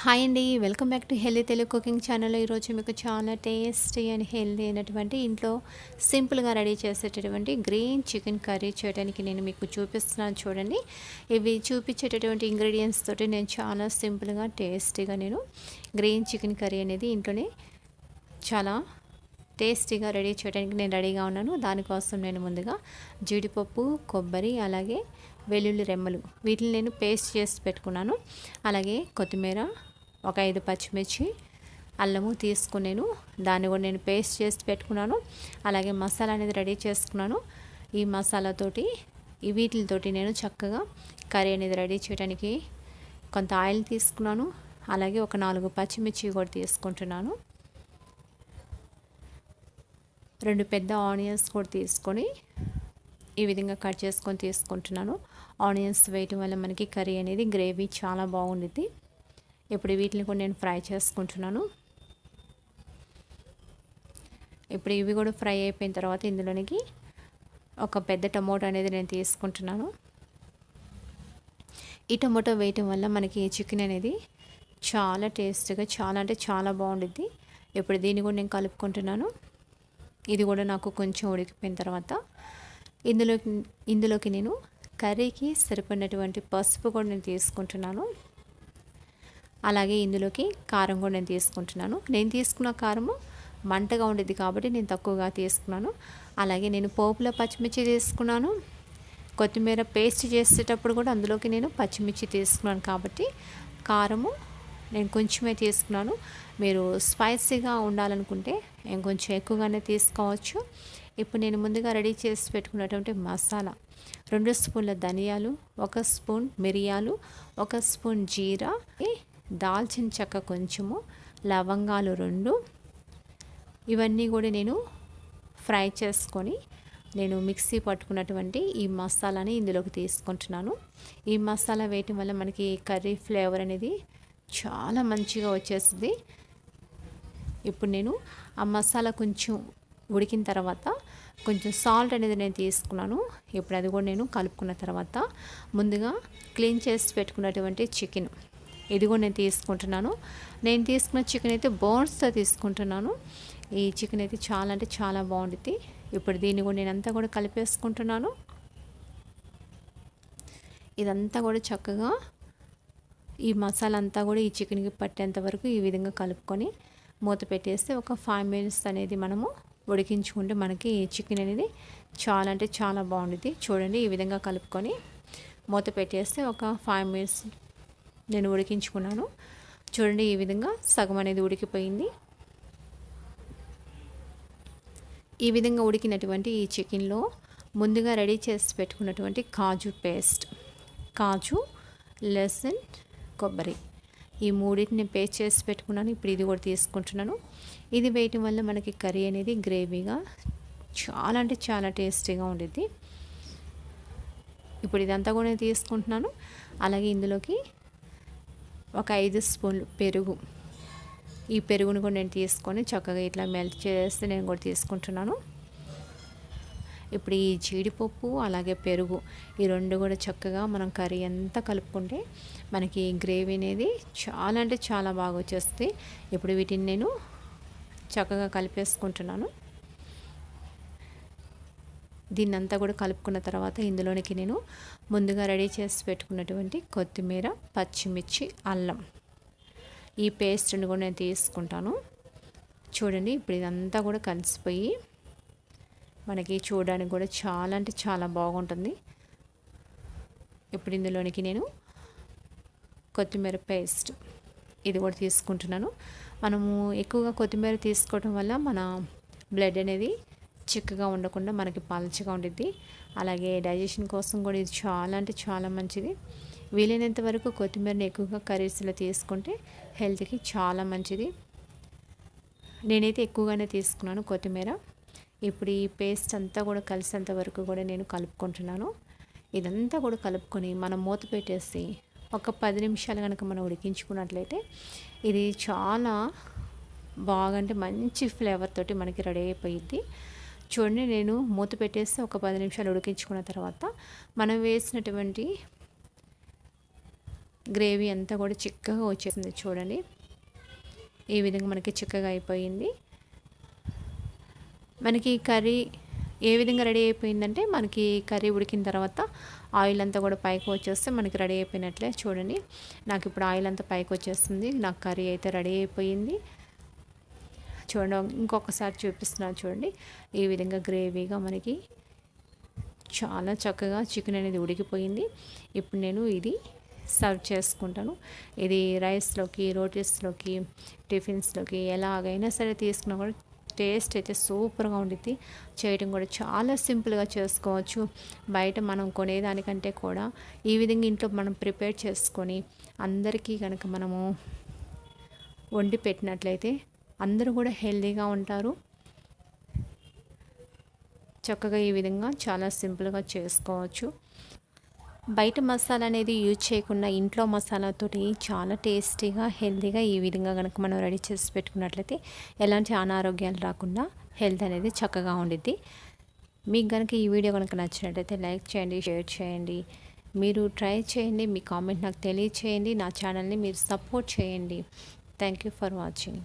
Hi అండి welcome back to healthy Telugu cooking channel. ఈరోజు మీకు చాలా టేస్టీ అండ్ హెల్దీ అయినటువంటి ఇంట్లో సింపుల్గా రెడీ చేసేటటువంటి గ్రీన్ చికెన్ కర్రీ చేయడానికి నేను మీకు చూపిస్తున్నాను చూడండి. ఇవి చూపించేటటువంటి ఇంగ్రీడియంట్స్ తోటి నేను చాలా సింపుల్గా టేస్టీగా నేను గ్రీన్ చికెన్ కర్రీ అనేది ఇంట్లోనే చాలా టేస్టీగా రెడీ చేయడానికి నేను రెడీగా ఉన్నాను. దానికోసం నేను ముందుగా జీడిపప్పు కొబ్బరి అలాగే వెల్లుల్లి రెమ్మలు వీటిని నేను పేస్ట్ చేసి పెట్టుకున్నాను. అలాగే కొత్తిమీర ఒక ఐదు పచ్చిమిర్చి అల్లము తీసుకున్నాను దాన్ని కూడా నేను పేస్ట్ చేసి పెట్టుకున్నాను. అలాగే మసాలా అనేది రెడీ చేసుకున్నాను. ఈ మసాలాతోటి ఈ వీటితోటి నేను చక్కగా కర్రీ అనేది రెడీ చేయడానికి కొంత ఆయిల్ తీసుకున్నాను. అలాగే ఒక నాలుగు పచ్చిమిర్చి కూడా తీసుకుంటున్నాను. రెండు పెద్ద ఆనియన్స్ కూడా తీసుకొని ఈ విధంగా కట్ చేసుకొని తీసుకుంటున్నాను. ఆనియన్స్ వేయటం వల్ల మనకి కర్రీ అనేది గ్రేవీ చాలా బాగుండిద్ది. ఇప్పుడు వీటిని కూడా నేను ఫ్రై చేసుకుంటున్నాను. ఇప్పుడు ఇవి కూడా ఫ్రై అయిపోయిన తర్వాత ఇందులోనికి ఒక పెద్ద టమోటో అనేది నేను తీసుకుంటున్నాను. ఈ టమోటో వేయటం వల్ల మనకి చికెన్ అనేది చాలా టేస్ట్గా చాలా అంటే చాలా బాగుంటుంది ఇప్పుడు దీన్ని కూడా నేను కలుపుకుంటున్నాను. ఇది కూడా నాకు కొంచెం ఉడికిపోయిన తర్వాత ఇందులోకి ఇందులోకి నేను కర్రీకి సరిపడినటువంటి పసుపు కూడా నేను తీసుకుంటున్నాను. అలాగే ఇందులోకి కారం కూడా నేను తీసుకుంటున్నాను. నేను తీసుకున్న కారము మంటగా ఉండేది కాబట్టి నేను తక్కువగా తీసుకున్నాను. అలాగే నేను పోపులో పచ్చిమిర్చి తీసుకున్నాను. కొత్తిమీర పేస్ట్ చేసేటప్పుడు కూడా అందులోకి నేను పచ్చిమిర్చి తీసుకున్నాను కాబట్టి కారము నేను కొంచెమే తీసుకున్నాను. మీరు స్పైసీగా ఉండాలనుకుంటే ఇంకొంచెం కొంచెం ఎక్కువగానే తీసుకోవచ్చు. ఇప్పుడు నేను ముందుగా రెడీ చేసి పెట్టుకున్నటువంటి మసాలా. రెండు స్పూన్ల ధనియాలు ఒక స్పూన్ మిరియాలు ఒక స్పూన్ జీరా దాల్చిన చెక్క కొంచెము లవంగాలు రెండు. ఇవన్నీ కూడా నేను ఫ్రై చేసుకొని నేను మిక్సీ పట్టుకున్నటువంటి ఈ మసాలాని ఇందులోకి తీసుకుంటున్నాను. ఈ మసాలా వేయటం వల్ల మనకి కర్రీ ఫ్లేవర్ అనేది చాలా మంచిగా వచ్చేస్తుంది ఇప్పుడు నేను ఆ మసాలా కొంచెం ఉడికిన తర్వాత కొంచెం సాల్ట్ అనేది నేను తీసుకున్నాను. ఇప్పుడు అది కూడా నేను కలుపుకున్న తర్వాత ముందుగా క్లీన్ చేసి పెట్టుకున్నటువంటి చికెన్ ఇది కూడా నేను తీసుకుంటున్నాను. నేను తీసుకున్న చికెన్ అయితే బోన్స్తో తీసుకుంటున్నాను. ఈ చికెన్ అయితే చాలా అంటే చాలా బాగుంటుంది ఇప్పుడు దీన్ని కూడా నేను అంతా కూడా కలిపేసుకుంటున్నాను. ఇదంతా కూడా చక్కగా ఈ మసాలా అంతా కూడా ఈ చికెన్కి పట్టేంత వరకు ఈ విధంగా కలుపుకొని మూత పెట్టేస్తే ఒక ఫైవ్ మినిట్స్ అనేది మనము ఉడికించుకుంటే మనకి చికెన్ అనేది చాలా అంటే చాలా బాగుంటుంది చూడండి ఈ విధంగా కలుపుకొని మూత పెట్టేస్తే ఒక ఫైవ్ మినిట్స్ నేను ఉడికించుకున్నాను. చూడండి ఈ విధంగా సగం అనేది ఉడికిపోయింది. ఈ విధంగా ఉడికినటువంటి ఈ చికెన్లో ముందుగా రెడీ చేసి పెట్టుకున్నటువంటి కాజు పేస్ట్ కాజు లెసన్ కొబ్బరి. ఈ మూడింటిని పేస్ట్ చేసి పెట్టుకున్నాను. ఇప్పుడు ఇది కూడా తీసుకుంటున్నాను. ఇది వేయటం వల్ల మనకి కర్రీ అనేది గ్రేవీగా చాలా అంటే చాలా టేస్టీగా ఉండిద్ది. ఇప్పుడు ఇదంతా కూడా నేను తీసుకుంటున్నాను. అలాగే ఇందులోకి ఒక ఐదు స్పూన్లు పెరుగు. ఈ పెరుగును కూడా నేను తీసుకొని చక్కగా ఇట్లా మెల్ట్ చేస్తే నేను కూడా తీసుకుంటున్నాను. ఇప్పుడు ఈ జీడిపప్పు అలాగే పెరుగు ఈ రెండు కూడా చక్కగా మనం కర్రీ అంతా కలుపుకుంటే మనకి గ్రేవీ అనేది చాలా అంటే చాలా బాగా వచ్చేస్తుంది. ఇప్పుడు వీటిని నేను చక్కగా కలిపేసుకుంటున్నాను. దీన్నంతా కూడా కలుపుకున్న తర్వాత ఇందులోనికి నేను ముందుగా రెడీ చేసి పెట్టుకున్నటువంటి కొత్తిమీర పచ్చిమిర్చి అల్లం. ఈ పేస్ట్ని కూడా నేను తీసుకుంటాను. చూడండి ఇప్పుడు ఇదంతా కూడా కలిసిపోయి మనకి చూడడానికి కూడా చాలా అంటే చాలా బాగుంటుంది. ఇప్పుడు ఇందులోనికి నేను కొత్తిమీర పేస్ట్ ఇది కూడా తీసుకుంటున్నాను. మనము ఎక్కువగా కొత్తిమీర తీసుకోవడం వల్ల మన బ్లడ్ అనేది చిక్కగా ఉండకుండా మనకి పలచగా ఉండిద్ది. అలాగే డైజెషన్ కోసం కూడా ఇది చాలా అంటే చాలా మంచిది. వీలైనంత వరకు కొత్తిమీరని ఎక్కువగా కర్రీస్లో తీసుకుంటే హెల్త్కి చాలా మంచిది. నేనైతే ఎక్కువగానే తీసుకున్నాను కొత్తిమీర. ఇప్పుడు ఈ పేస్ట్ అంతా కూడా కలిసేంత వరకు కూడా నేను కలుపుకుంటున్నాను. ఇదంతా కూడా కలుపుకొని మనం మూత పెట్టేసి ఒక పది నిమిషాలు కనుక మనం ఉడికించుకున్నట్లయితే ఇది చాలా బాగా అంటే మంచి ఫ్లేవర్ తోటి మనకి రెడీ అయిపోయింది చూడండి నేను మూత పెట్టేసి ఒక పది నిమిషాలు ఉడికించుకున్న తర్వాత మనం వేసినటువంటి గ్రేవీ అంతా కూడా చిక్కగా వచ్చేసింది చూడండి. ఈ విధంగా మనకి చిక్కగా అయిపోయింది. మనకి కర్రీ ఏ విధంగా రెడీ అయిపోయిందంటే మనకి కర్రీ ఉడికిన తర్వాత ఆయిల్ అంతా కూడా పైకి వచ్చేస్తే మనకి రెడీ అయిపోయినట్లే చూడండి. నాకు ఇప్పుడు ఆయిల్ అంతా పైకి వచ్చేస్తుంది. నాకు కర్రీ అయితే రెడీ అయిపోయింది. చూడండి ఇంకొకసారి చూపిస్తున్నాను చూడండి. ఈ విధంగా గ్రేవీగా మనకి చాలా చక్కగా చికెన్ అనేది ఉడికిపోయింది. ఇప్పుడు నేను ఇది సర్వ్ చేసుకుంటాను. ఇది రైస్లోకి రోటీస్లోకి టిఫిన్స్లోకి ఎలాగైనా సరే తీసుకున్నా కూడా టేస్ట్ అయితే సూపర్గా ఉండిద్ది. చేయడం కూడా చాలా సింపుల్గా చేసుకోవచ్చు. బయట మనం కొనేదానికంటే కూడా ఈ విధంగా ఇంట్లో మనం ప్రిపేర్ చేసుకొని అందరికీ కనుక మనము వండి పెట్టినట్లయితే అందరూ కూడా హెల్తీగా ఉంటారు. చక్కగా ఈ విధంగా చాలా సింపుల్గా చేసుకోవచ్చు. బయట మసాలా అనేది యూజ్ చేయకుండా ఇంట్లో మసాలాతోటి చాలా టేస్టీగా హెల్తీగా ఈ విధంగా కనుక మనం రెడీ చేసి పెట్టుకున్నట్లయితే ఎలాంటి అనారోగ్యాలు రాకుండా హెల్త్ అనేది చక్కగా ఉండిద్ది. మీకు కనుక ఈ వీడియో కనుక నచ్చినట్లయితే లైక్ చేయండి షేర్ చేయండి. మీరు ట్రై చేయండి మీ కామెంట్ నాకు తెలియచేయండి నా ఛానల్ని మీరు సపోర్ట్ చేయండి. Thank you for watching.